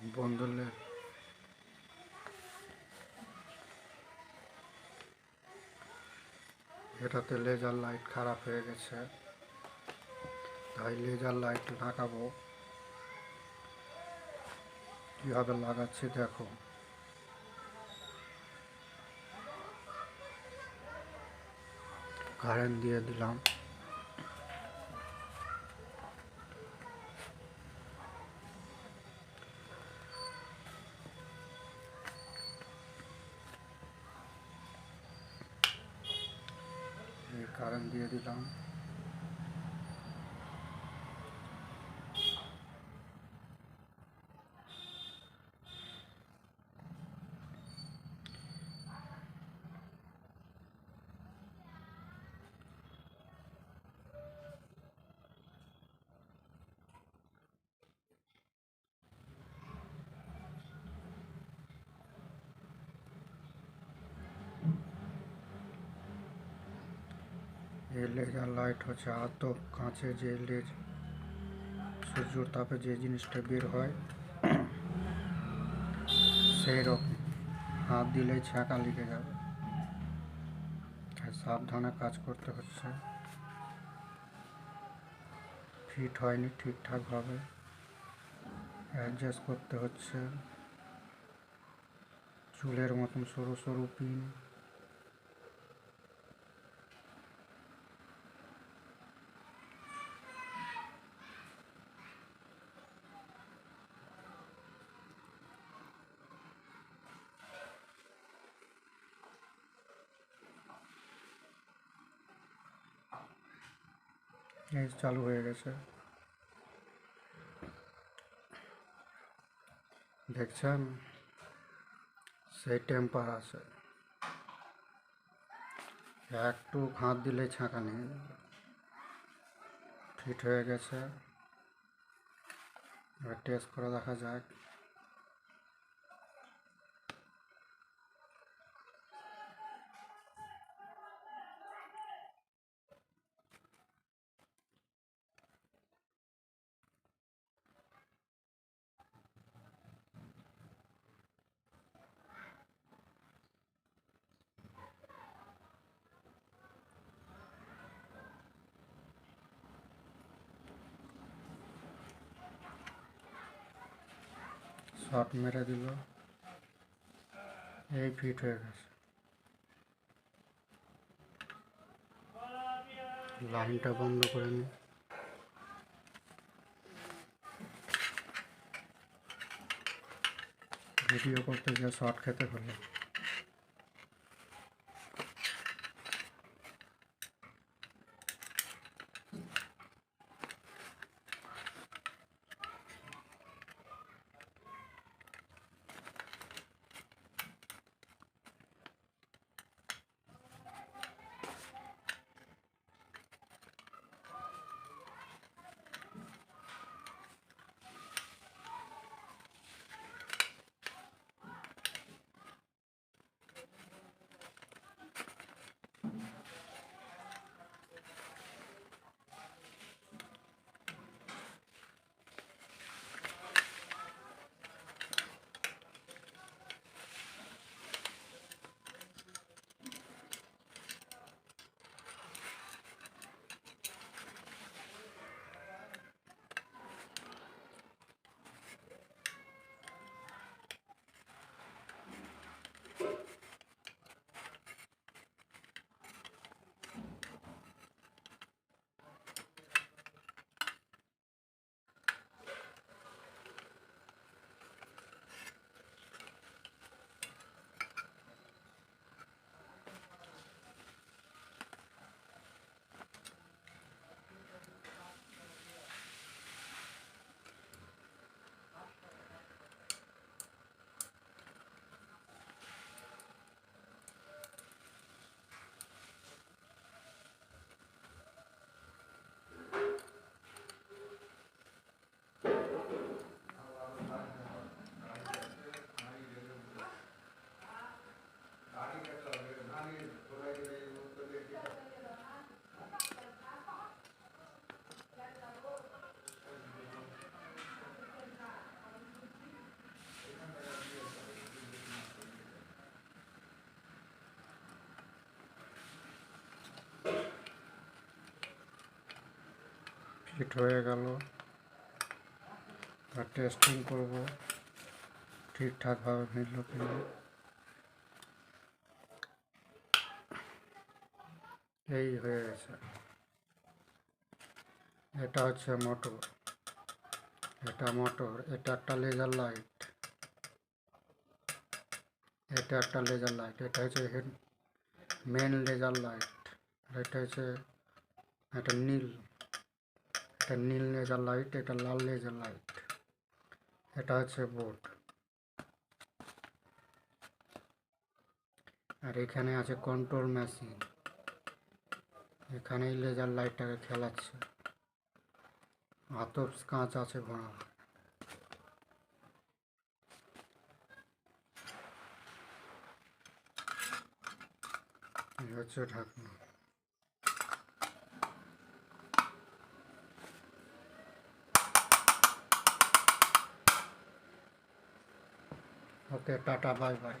বন্ধুলে এটাতে laser light খারাপ হয়ে গেছে। তাই লেজার লাইট লাগাবো। কীভাবে লাগাচ্ছি দেখো। কারেন্ট দিয়ে দিলাম। এই কারেন্ট দিয়ে দিলাম এই লেজার লাইট হচ্ছে, আতপ, কাঁচে যে লেজ, সূর্যর তাপে যে জিনিসটা বের হয়, সেই রকম। হাত দিলেই ছ্যাঁকা লিখে যাবে। তাই সাবধানে কাজ করতে হচ্ছে। ফিট হয়নি ঠিকঠাকভাবে। অ্যাডজাস্ট করতে হচ্ছে। চুলের মতন সরু সরু পিন এই চালু হয়ে গেছে। দেখছেন? সেই টেম্পার আছে। একটু হাত দিলে ছাঁকা নেই। ফিট হয়ে গেছে। এবার টেস্ট করে দেখা যাক। শর্ট মেরে দিল এই ফিট হয়ে গেছে লাইনটা বন্ধ করে নি ভিডিও করতে গিয়ে শর্ট খেতে হলো ফিট হয়ে গেল। আর টেস্টিং করব। ঠিকঠাকভাবে মিলল কিনা। এই হয়ে গেছে। এটা হচ্ছে মোটর এটা মোটর এটা একটা লেজার লাইট এটা একটা লেজার লাইট এটা হচ্ছে মেন লেজার লাইট এটা হচ্ছে, এটা নীল। এটা নীল লেজার লাইট, এটা লাল লেজার লাইট। এটা হচ্ছে বোর্ড। আর এখানে আছে কন্ট্রোল মেশিন। এখানেই লেজার লাইটটাকে খেলাচ্ছে। আতপ কাঁচ আছে ঘোড়া হচ্ছে ঢাকনা। Okay tata bye bye